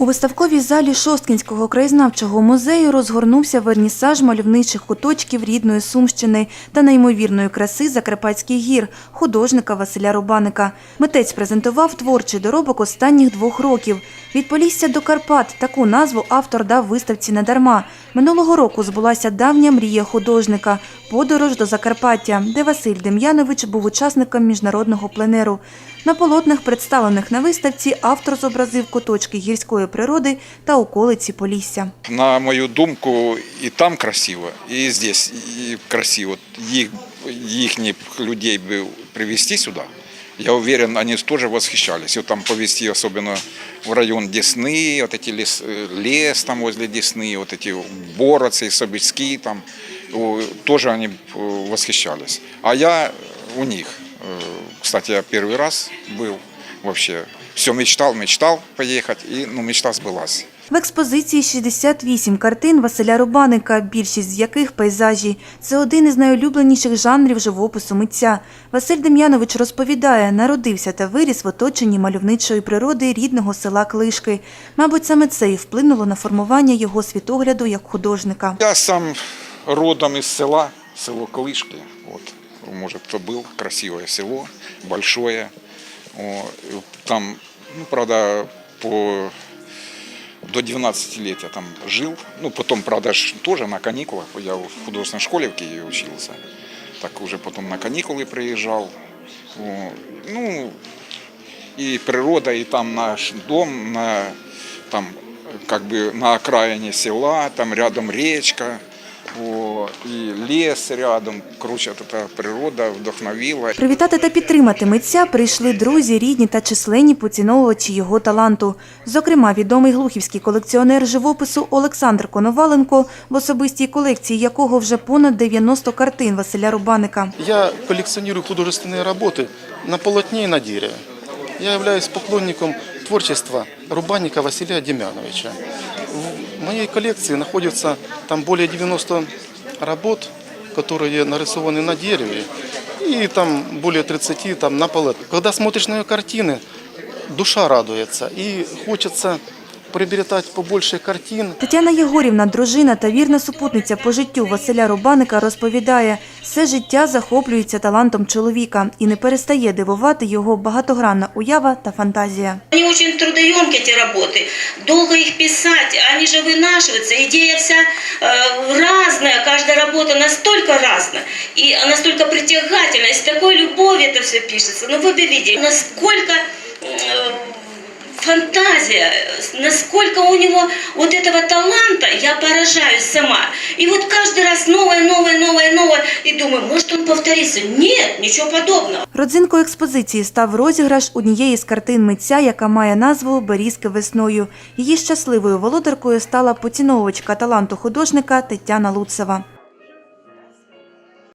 У виставковій залі Шосткінського краєзнавчого музею розгорнувся вернісаж мальовничих куточків рідної Сумщини та неймовірної краси Закарпатських гір художника Василя Рубаника. Митець презентував творчий доробок останніх двох років. Від Полісся до Карпат таку назву автор дав виставці недарма. Минулого року збулася давня мрія художника подорож до Закарпаття, де Василь Дем'янович був учасником міжнародного пленеру. На полотнах, представлених на виставці, автор зобразив куточки гірської природи та околиці Полісся. На мою думку, і там красиво, і здесь красиво. Їх, їхніх людей привезти сюди Я уверен, они тоже восхищались. Вот там повезти, особенно в район Десны, вот эти лес, э, лес там возле Десны, вот эти Бородцы, Собецкие там, о, тоже они э, восхищались. А я у них, э, кстати, я первый раз был вообще. Все мечтал, мечтал поехать, и ну, мечта сбылась. В експозиції 68 картин Василя Рубаника, більшість з яких пейзажі. Це один із найулюбленіших жанрів живопису митця. Василь Дем'янович розповідає, народився та виріс в оточенні мальовничої природи рідного села Клишки. Мабуть, саме це і вплинуло на формування його світогляду як художника. Я сам родом из села, село Клышки. Вот, может, кто был, красивое село, большое. Там, ну, правда, по до 12 лет я там жил. Ну, потом, правда, тоже на каникулах. Я в художественной школе в Киеве учился. Так уже потом на каникулы приезжал. Ну, и природа, и там наш дом, на, там, как бы на окраине села, там рядом речка, о, и лес рядом. Короче, вот эта природа вдохновила. Привітати та підтримати митця прийшли друзі, рідні та численні поціновувачі його таланту. Зокрема, відомий глухівський колекціонер живопису Олександр Коноваленко, в особистій колекції якого вже понад 90 картин Василя Рубаника. Я коллекционирую художественные работы на полотне и на дереве. Я являюсь поклонником творчества Рубанника Василия Демьяновича. В моей коллекции находится там более 90 работ, которые нарисованы на дереве, и там более 30 там на полотне. Когда смотришь на ее картины, душа радуется, и хочется приобретать побольше картин, Тетяна Єгорівна, дружина та вірна супутниця по життю Василя Рубаника, розповідає, все життя захоплюється талантом чоловіка і не перестає дивувати його багатогранна уява та фантазія. Они очень трудоемкие, эти работы. Долго их писать, они же вынашиваются. Идея вся э, разная, каждая работа настолько разная и настолько притягательна. И с такой любовью это все пишется. Ну вы бы видели, насколько э, фантазия, насколько у него вот этого таланта, я поражаюсь сама. И вот каждый раз новое, новое, новое, новое. И думаю, может он повторится. Нет, ничего подобного. Родзинкою експозиції став розіграш однієї з картин митця, яка має назву Берізки весною. Її щасливою володаркою стала поціновувачка таланту художника Тетяна Луцева.